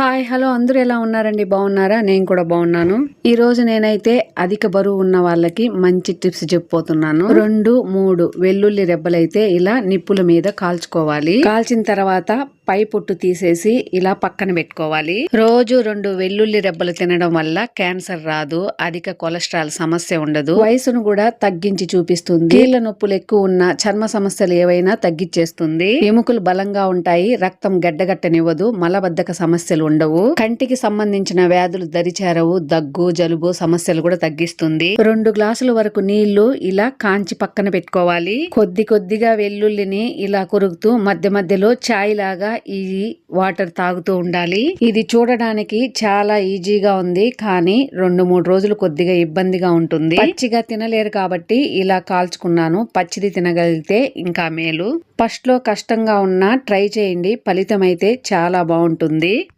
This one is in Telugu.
హాయ్ హలో అందరూ ఎలా ఉన్నారండి? బాగున్నారా? నేను కూడా బాగున్నాను. ఈ రోజు నేనైతే అధిక బరువు ఉన్న వాళ్ళకి మంచి టిప్స్ చెప్పబోతున్నాను. రెండు మూడు వెల్లుల్లి రెబ్బలైతే ఇలా నిప్పుల మీద కాల్చుకోవాలి. కాల్చిన తర్వాత పై పొట్టు తీసేసి ఇలా పక్కన పెట్టుకోవాలి. రోజు రెండు వెల్లుల్లి రెబ్బలు తినడం వల్ల క్యాన్సర్ రాదు అధిక కొలెస్ట్రాల్ సమస్య ఉండదు. వయసును కూడా తగ్గించి చూపిస్తుంది. కీళ్ళ నొప్పులు ఎక్కువ ఉన్న చర్మ సమస్యలు ఏవైనా తగ్గించేస్తుంది ఎముకలు బలంగా ఉంటాయి రక్తం గడ్డగట్టనివ్వదు మలబద్ధక సమస్యలు ఉండవు. కంటికి సంబంధించిన వ్యాధులు దరిచేరవు దగ్గు జలుబు సమస్యలు కూడా తగ్గిస్తుంది. రెండు గ్లాసుల వరకు నీళ్ళు ఇలా కాంచి పక్కన పెట్టుకోవాలి. కొద్ది కొద్దిగా వెల్లుల్లిని ఇలా కొరుకుతూ మధ్య మధ్యలో చాయ్ లాగా ఈ వాటర్ తాగుతూ ఉండాలి. ఇది చూడడానికి చాలా ఈజీగా ఉంది కానీ రెండు మూడు రోజులు కొద్దిగా ఇబ్బందిగా ఉంటుంది. పచ్చిగా తినలేరు కాబట్టి ఇలా కాల్చుకున్నాను. పచ్చిది తినగలిగితే ఇంకా మేలు. ఫస్ట్లో కష్టంగా ఉన్నా ట్రై చేయండి. ఫలితం అయితే చాలా బాగుంటుంది.